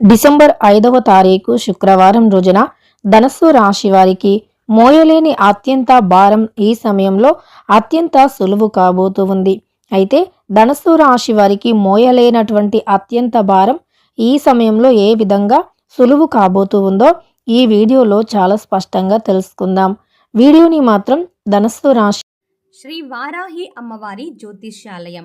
December ఐదవ తారీఖు శుక్రవారం రోజున ధనస్సు రాశి వారికి మోయలేని అత్యంత భారం ఈ సమయంలో అత్యంత సులువు కాబోతూ ఉంది. అయితే ధనస్సు రాశి వారికి మోయలేనటువంటి అత్యంత భారం ఈ సమయంలో ఏ విధంగా సులువు కాబోతూ ఉందో ఈ వీడియోలో చాలా స్పష్టంగా తెలుసుకుందాం. వీడియోని మాత్రం ధనస్సు రాశి శ్రీ వారాహి అమ్మవారి జ్యోతిష్యాలయం.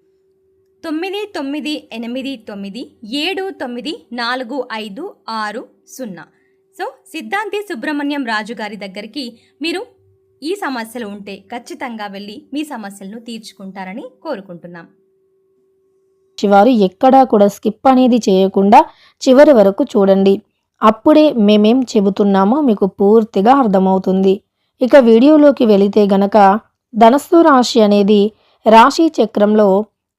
తొమ్మిది తొమ్మిది ఎనిమిది తొమ్మిది ఏడు తొమ్మిది నాలుగు ఐదు ఆరు సున్నా. సో సిద్ధాంతి సుబ్రహ్మణ్యం రాజు గారి దగ్గరికి మీరు ఈ సమస్యలు ఉంటే ఖచ్చితంగా వెళ్ళి మీ సమస్యలను తీర్చుకుంటారని కోరుకుంటున్నాం. వారు ఎక్కడా కూడా స్కిప్ అనేది చేయకుండా చివరి వరకు చూడండి. అప్పుడే మేమేం చెబుతున్నామో మీకు పూర్తిగా అర్థమవుతుంది. ఇక వీడియోలోకి వెళితే గనక ధనస్సు రాశి అనేది రాశి చక్రంలో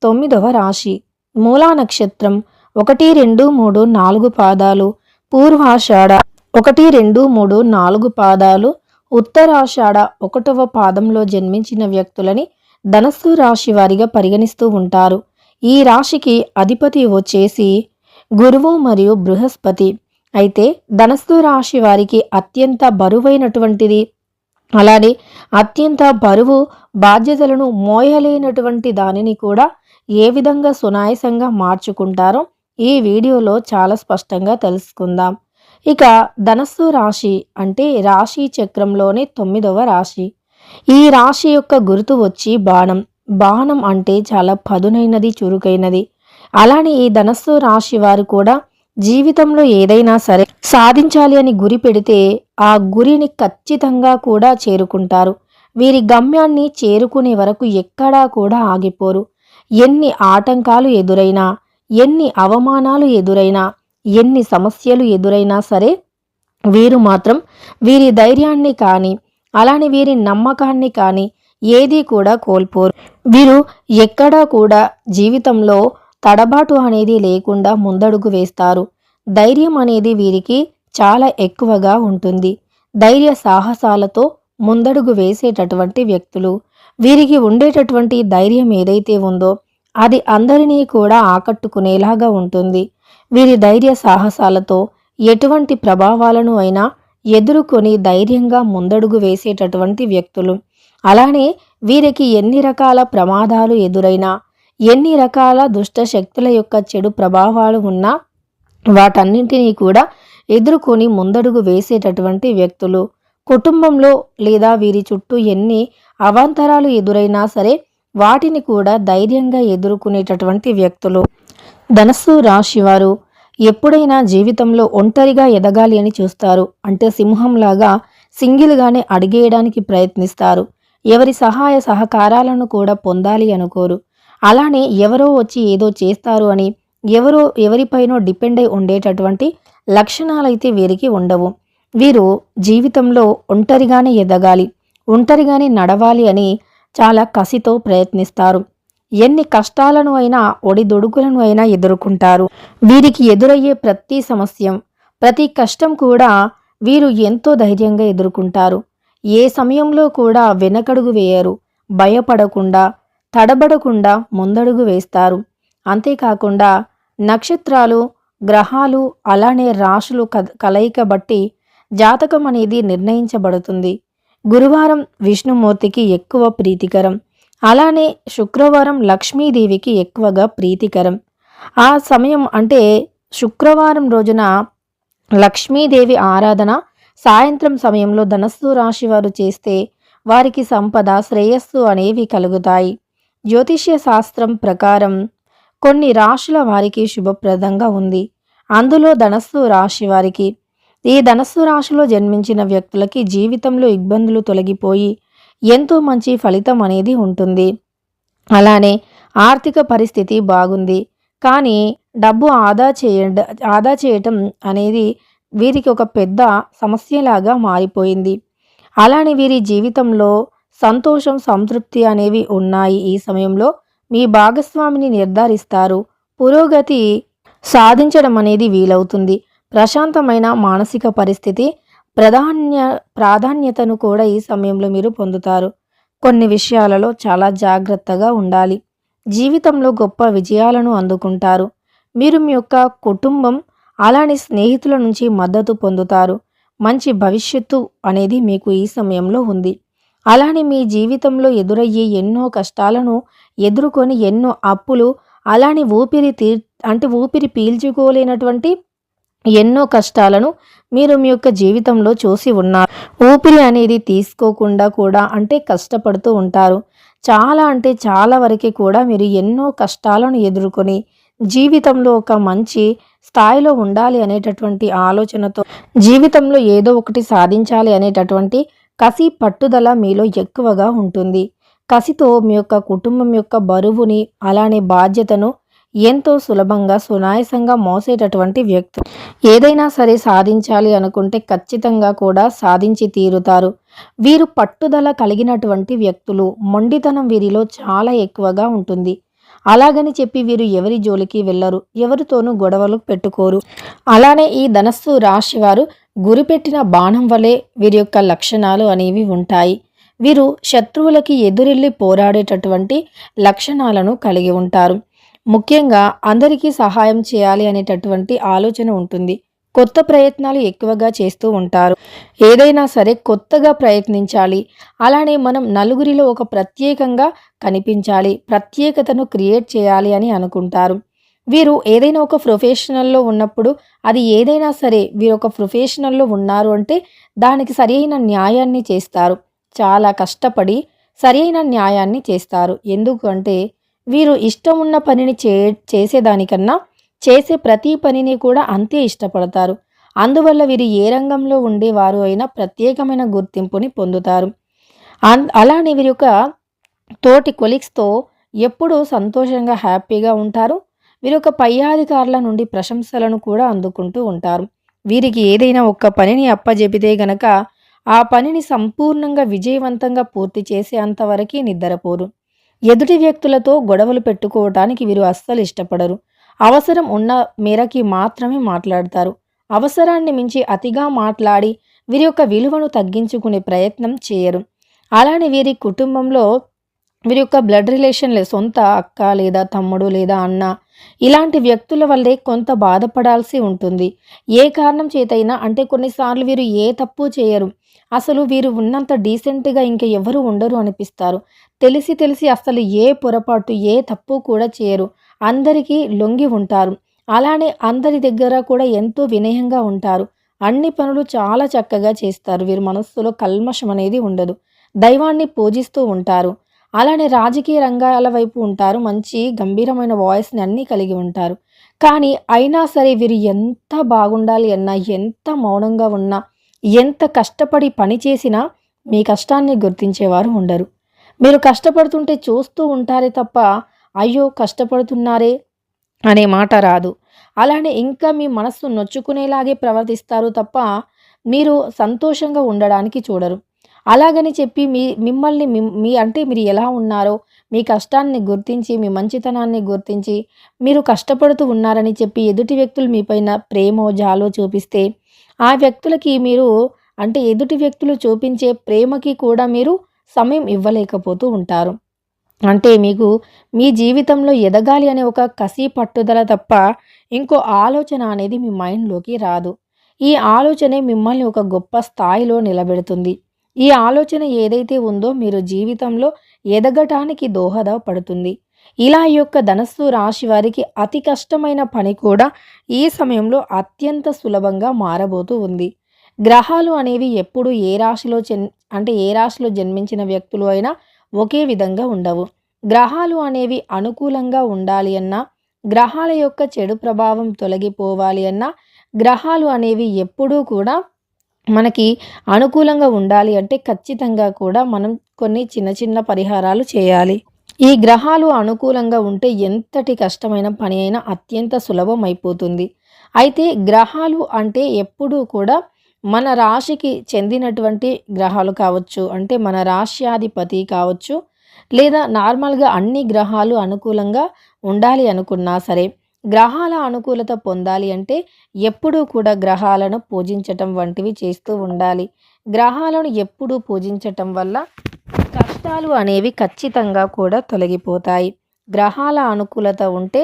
తొమ్మిదవ రాశి. మూలా నక్షత్రం ఒకటి రెండు మూడు నాలుగు పాదాలు. పూర్వాషాఢ ఒకటి రెండు మూడు నాలుగు పాదాలు. ఉత్తరాషాఢ ఒకటవ పాదంలో జన్మించిన వ్యక్తులని ధనస్సు రాశి వారిగా పరిగణిస్తూ ఉంటారు. ఈ రాశికి అధిపతి వచ్చేసి గురువు మరియు బృహస్పతి. అయితే ధనస్సు రాశి వారికి అత్యంత బరువైనటువంటిది. అలానే అత్యంత బరువు బాధ్యతలను మోయలేనటువంటి దానిని కూడా ఏ విధంగా సునాయసంగా మార్చుకుంటారో ఈ వీడియోలో చాలా స్పష్టంగా తెలుసుకుందాం. ఇక ధనస్సు రాశి అంటే రాశి చక్రంలోనే తొమ్మిదవ రాశి. ఈ రాశి యొక్క గుర్తు వచ్చి బాణం. బాణం అంటే చాలా పదునైనది చురుకైనది. అలానే ఈ ధనస్సు రాశి వారు కూడా జీవితంలో ఏదైనా సరే సాధించాలి అని గురి పెడితే ఆ గురిని ఖచ్చితంగా కూడా చేరుకుంటారు. వీరి గమ్యాన్ని చేరుకునే వరకు ఎక్కడా కూడా ఆగిపోరు. ఎన్ని ఆటంకాలు ఎదురైనా ఎన్ని అవమానాలు ఎదురైనా ఎన్ని సమస్యలు ఎదురైనా సరే వీరు మాత్రం వీరి ధైర్యాన్ని కానీ అలానే వీరి నమ్మకాన్ని కానీ ఏదీ కూడా కోల్పోరు. వీరు ఎక్కడా కూడా జీవితంలో తడబాటు అనేది లేకుండా ముందడుగు వేస్తారు. ధైర్యం అనేది వీరికి చాలా ఎక్కువగా ఉంటుంది. ధైర్య సాహసాలతో ముందడుగు వేసేటటువంటి వ్యక్తులు వీరికి ఉండేటటువంటి ధైర్యం ఏదైతే ఉందో అది అందరినీ కూడా ఆకట్టుకునేలాగా ఉంటుంది. వీరి ధైర్య సాహసాలతో ఎటువంటి ప్రభావాలను అయినా ఎదుర్కొని ధైర్యంగా ముందడుగు వేసేటటువంటి వ్యక్తులు. అలానే వీరికి ఎన్ని రకాల ప్రమాదాలు ఎదురైనా ఎన్ని రకాల దుష్ట శక్తుల యొక్క చెడు ప్రభావాలు ఉన్నా వాటన్నింటినీ కూడా ఎదుర్కొని ముందడుగు వేసేటటువంటి వ్యక్తులు. కుటుంబంలో లేదా వీరి చుట్టూ ఎన్ని అవాంతరాలు ఎదురైనా సరే వాటిని కూడా ధైర్యంగా ఎదుర్కొనేటటువంటి వ్యక్తులు. ధనస్సు రాశివారు ఎప్పుడైనా జీవితంలో ఒంటరిగా ఎదగాలి అని చూస్తారు. అంటే సింహంలాగా సింగిల్గానే అడిగేయడానికి ప్రయత్నిస్తారు. ఎవరి సహాయ సహకారాలను కూడా పొందాలి అనుకోరు. అలానే ఎవరో వచ్చి ఏదో చేస్తారు అని ఎవరో ఎవరిపైనో డిపెండ్ అయి ఉండేటటువంటి లక్షణాలైతే వీరికి ఉండవు. వీరు జీవితంలో ఒంటరిగానే ఎదగాలి. ఒంటరిగానే నడవాలి అని చాలా కసితో ప్రయత్నిస్తారు. ఎన్ని కష్టాలను అయినా ఒడిదొడుకులను అయినా ఎదుర్కొంటారు. వీరికి ఎదురయ్యే ప్రతి సమస్య ప్రతి కష్టం కూడా వీరు ఎంతో ధైర్యంగా ఎదుర్కొంటారు. ఏ సమయంలో కూడా వెనకడుగు వేయరు. భయపడకుండా తడబడకుండా ముందడుగు వేస్తారు. అంతేకాకుండా నక్షత్రాలు గ్రహాలు అలానే రాశులు కలయిక బట్టి జాతకం అనేది నిర్ణయించబడుతుంది. గురువారం విష్ణుమూర్తికి ఎక్కువ ప్రీతికరం. అలానే శుక్రవారం లక్ష్మీదేవికి ఎక్కువగా ప్రీతికరం. ఆ సమయం అంటే శుక్రవారం రోజున లక్ష్మీదేవి ఆరాధన సాయంత్రం సమయంలో ధనస్సు రాశి వారు చేస్తే వారికి సంపద శ్రేయస్సు అనేవి కలుగుతాయి. జ్యోతిష్య శాస్త్రం ప్రకారం కొన్ని రాశుల వారికి శుభప్రదంగా ఉంది. అందులో ధనస్సు రాశి వారికి ఈ ధనస్సు రాశిలో జన్మించిన వ్యక్తులకి జీవితంలో ఇబ్బందులు తొలగిపోయి ఎంతో మంచి ఫలితం అనేది ఉంటుంది. అలానే ఆర్థిక పరిస్థితి బాగుంది. కానీ డబ్బు ఆదా చేయ ఆదా చేయటం అనేది వీరికి ఒక పెద్ద సమస్యలాగా మారిపోయింది. అలానే వీరి జీవితంలో సంతోషం సంతృప్తి అనేవి ఉన్నాయి. ఈ సమయంలో మీ భాగస్వామిని నిర్ధారిస్తారు. పురోగతి సాధించడం అనేది వీలవుతుంది. ప్రశాంతమైన మానసిక పరిస్థితి ప్రాధాన్య ప్రాధాన్యతను కూడా ఈ సమయంలో మీరు పొందుతారు. కొన్ని విషయాలలో చాలా జాగ్రత్తగా ఉండాలి. జీవితంలో గొప్ప విజయాలను అందుకుంటారు. మీరు మీ యొక్క కుటుంబం అలానే స్నేహితుల నుంచి మద్దతు పొందుతారు. మంచి భవిష్యత్తు అనేది మీకు ఈ సమయంలో ఉంది. అలానే మీ జీవితంలో ఎదురయ్యే ఎన్నో కష్టాలను ఎదుర్కొని ఎన్నో అప్పులు అలానే ఊపిరి తీ అంటే ఊపిరి పీల్చుకోలేనటువంటి ఎన్నో కష్టాలను మీరు మీ యొక్క జీవితంలో చూసి ఉన్నారు. ఊపిరి అనేది తీసుకోకుండా కూడా అంటే కష్టపడుతూ ఉంటారు. చాలా అంటే చాలా వరకు కూడా మీరు ఎన్నో కష్టాలను ఎదుర్కొని జీవితంలో ఒక మంచి స్థాయిలో ఉండాలి అనేటటువంటి ఆలోచనతో జీవితంలో ఏదో ఒకటి సాధించాలి అనేటటువంటి కసి పట్టుదల మీలో ఎక్కువగా ఉంటుంది. కసితో మీ యొక్క కుటుంబం యొక్క బరువుని అలానే బాధ్యతను ఎంతో సులభంగా సునాయసంగా మోసేటటువంటి వ్యక్తి. ఏదైనా సరే సాధించాలి అనుకుంటే ఖచ్చితంగా కూడా సాధించి తీరుతారు. వీరు పట్టుదల కలిగినటువంటి వ్యక్తులు. మొండితనం వీరిలో చాలా ఎక్కువగా ఉంటుంది. అలాగని చెప్పి వీరు ఎవరి జోలికి వెళ్ళరు. ఎవరితోనూ గొడవలు పెట్టుకోరు. అలానే ఈ ధనస్సు రాశి వారు గురిపెట్టిన బాణం వలె వీరి యొక్క లక్షణాలు అనేవి ఉంటాయి. వీరు శత్రువులకి ఎదురెళ్ళి పోరాడేటటువంటి లక్షణాలను కలిగి ఉంటారు. ముఖ్యంగా అందరికీ సహాయం చేయాలి అనేటటువంటి ఆలోచన ఉంటుంది. కొత్త ప్రయత్నాలు ఎక్కువగా చేస్తూ ఉంటారు. ఏదైనా సరే కొత్తగా ప్రయత్నించాలి. అలానే మనం నలుగురిలో ఒక ప్రత్యేకంగా కనిపించాలి. ప్రత్యేకతను క్రియేట్ చేయాలి అని అనుకుంటారు. వీరు ఏదైనా ఒక ప్రొఫెషనల్లో ఉన్నప్పుడు అది ఏదైనా సరే వీరు ఒక ప్రొఫెషనల్లో ఉన్నారు అంటే దానికి సరైన న్యాయాన్ని చేస్తారు. చాలా కష్టపడి సరైన న్యాయాన్ని చేస్తారు. ఎందుకంటే వీరు ఇష్టం ఉన్న పనిని చే చేసేదానికన్నా చేసే ప్రతి పనిని కూడా అంతే ఇష్టపడతారు. అందువల్ల వీరు ఏ రంగంలో ఉండేవారు అయినా ప్రత్యేకమైన గుర్తింపుని పొందుతారు. అలానే వీరి యొక్క తోటి కొలీగ్స్తో ఎప్పుడూ సంతోషంగా హ్యాపీగా ఉంటారు. వీరి యొక్క పై అధికారుల నుండి ప్రశంసలను కూడా అందుకుంటూ ఉంటారు. వీరికి ఏదైనా ఒక్క పనిని అప్పజెపితే గనక ఆ పనిని సంపూర్ణంగా విజయవంతంగా పూర్తి చేసే అంతవరకు నిద్రపోరు. ఎదుటి వ్యక్తులతో గొడవలు పెట్టుకోవటానికి వీరు అస్సలు ఇష్టపడరు. అవసరం ఉన్న మేరకి మాత్రమే మాట్లాడతారు. అవసరాన్ని మించి అతిగా మాట్లాడి వీరి యొక్క విలువను తగ్గించుకునే ప్రయత్నం చేయరు. అలానే వీరి కుటుంబంలో వీరి యొక్క బ్లడ్ రిలేషన్లే సొంత అక్క లేదా తమ్ముడు లేదా అన్న ఇలాంటి వ్యక్తుల వల్లే కొంత బాధపడాల్సి ఉంటుంది. ఏ కారణం చేతైనా అంటే కొన్నిసార్లు వీరు ఏ తప్పు చేయరు. అసలు వీరు ఉన్నంత డీసెంట్గా ఇంకా ఎవరు ఉండరు అనిపిస్తారు. తెలిసి తెలిసి అసలు ఏ పొరపాటు ఏ తప్పు కూడా చేయరు. అందరికీ లొంగి ఉంటారు. అలానే అందరి దగ్గర కూడా ఎంతో వినయంగా ఉంటారు. అన్ని పనులు చాలా చక్కగా చేస్తారు. వీరి మనస్సులో కల్మషం అనేది ఉండదు. దైవాన్ని పూజిస్తూ ఉంటారు. అలానే రాజకీయ రంగాల వైపు ఉంటారు. మంచి గంభీరమైన వాయిస్ని అన్నీ కలిగి ఉంటారు. కానీ అయినా సరే వీరు ఎంత బాగుండాలి అన్నా ఎంత మౌనంగా ఉన్నా ఎంత కష్టపడి పని చేసినా మీ కష్టాన్ని గుర్తించేవారు ఉండరు. మీరు కష్టపడుతుంటే చూస్తూ ఉంటారే తప్ప అయ్యో కష్టపడుతున్నారే అనే మాట రాదు. అలానే ఇంకా మీ మనస్సు నొచ్చుకునేలాగే ప్రవర్తిస్తారు తప్ప మీరు సంతోషంగా ఉండడానికి చూడరు. అలాగని చెప్పి మీ మిమ్మల్ని మీ అంటే మీరు ఎలా ఉన్నారో మీ కష్టాన్ని గుర్తించి మీ మంచితనాన్ని గుర్తించి మీరు కష్టపడుతూ ఉన్నారని చెప్పి ఎదుటి వ్యక్తులు మీపైన ప్రేమో జాలో చూపిస్తే ఆ వ్యక్తులకి మీరు అంటే ఎదుటి వ్యక్తులు చూపించే ప్రేమకి కూడా మీరు సమయం ఇవ్వలేకపోతూ ఉంటారు. అంటే మీకు మీ జీవితంలో ఎదగాలి అనే ఒక కసి పట్టుదల తప్ప ఇంకో ఆలోచన అనేది మీ మైండ్లోకి రాదు. ఈ ఆలోచనే మిమ్మల్ని ఒక గొప్ప స్థాయిలో నిలబెడుతుంది. ఈ ఆలోచన ఏదైతే ఉందో మీరు జీవితంలో ఎదగటానికి దోహదపడుతుంది. ఇలా యొక్క ధనస్సు రాశి వారికి అతి కష్టమైన పని కూడా ఈ సమయంలో అత్యంత సులభంగా మారబోతూ ఉంది. గ్రహాలు అనేవి ఎప్పుడు ఏ రాశిలో జన్ అంటే ఏ రాశిలో జన్మించిన వ్యక్తులు అయినా ఒకే విధంగా ఉండవు. గ్రహాలు అనేవి అనుకూలంగా ఉండాలి అన్నా గ్రహాల యొక్క చెడు ప్రభావం తొలగిపోవాలి అన్నా గ్రహాలు అనేవి ఎప్పుడూ కూడా మనకి అనుకూలంగా ఉండాలి అంటే ఖచ్చితంగా కూడా మనం కొన్ని చిన్న చిన్న పరిహారాలు చేయాలి. ఈ గ్రహాలు అనుకూలంగా ఉంటే ఎంతటి కష్టమైన పని అయినా అత్యంత సులభం అయిపోతుంది. అయితే గ్రహాలు అంటే ఎప్పుడూ కూడా మన రాశికి చెందినటువంటి గ్రహాలు కావచ్చు అంటే మన రాశ్యాధిపతి కావచ్చు లేదా నార్మల్గా అన్ని గ్రహాలు అనుకూలంగా ఉండాలి అనుకున్నా సరే గ్రహాల అనుకూలత పొందాలి అంటే ఎప్పుడూ కూడా గ్రహాలను పూజించటం వంటివి చేస్తూ ఉండాలి. గ్రహాలను ఎప్పుడూ పూజించటం వల్ల కష్టాలు అనేవి ఖచ్చితంగా కూడా తొలగిపోతాయి. గ్రహాల అనుకూలత ఉంటే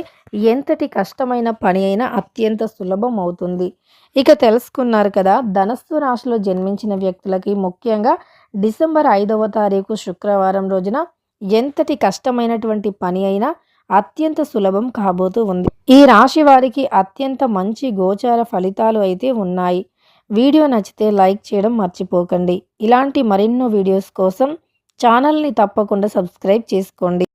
ఎంతటి కష్టమైన పని అయినా అత్యంత సులభం అవుతుంది. ఇక తెలుసుకున్నారు కదా ధనస్సు రాశిలో జన్మించిన వ్యక్తులకి ముఖ్యంగా డిసెంబర్ ఐదవ తారీఖు శుక్రవారం రోజున ఎంతటి కష్టమైనటువంటి పని అయినా అత్యంత సులభం కాబోతూ ఉంది. ఈ రాశి వారికి అత్యంత మంచి గోచార ఫలితాలు అయితే ఉన్నాయి. వీడియో నచ్చితే లైక్ చేయడం మర్చిపోకండి. ఇలాంటి మరెన్నో వీడియోస్ కోసం ఛానల్ని తప్పకుండా సబ్స్క్రైబ్ చేసుకోండి.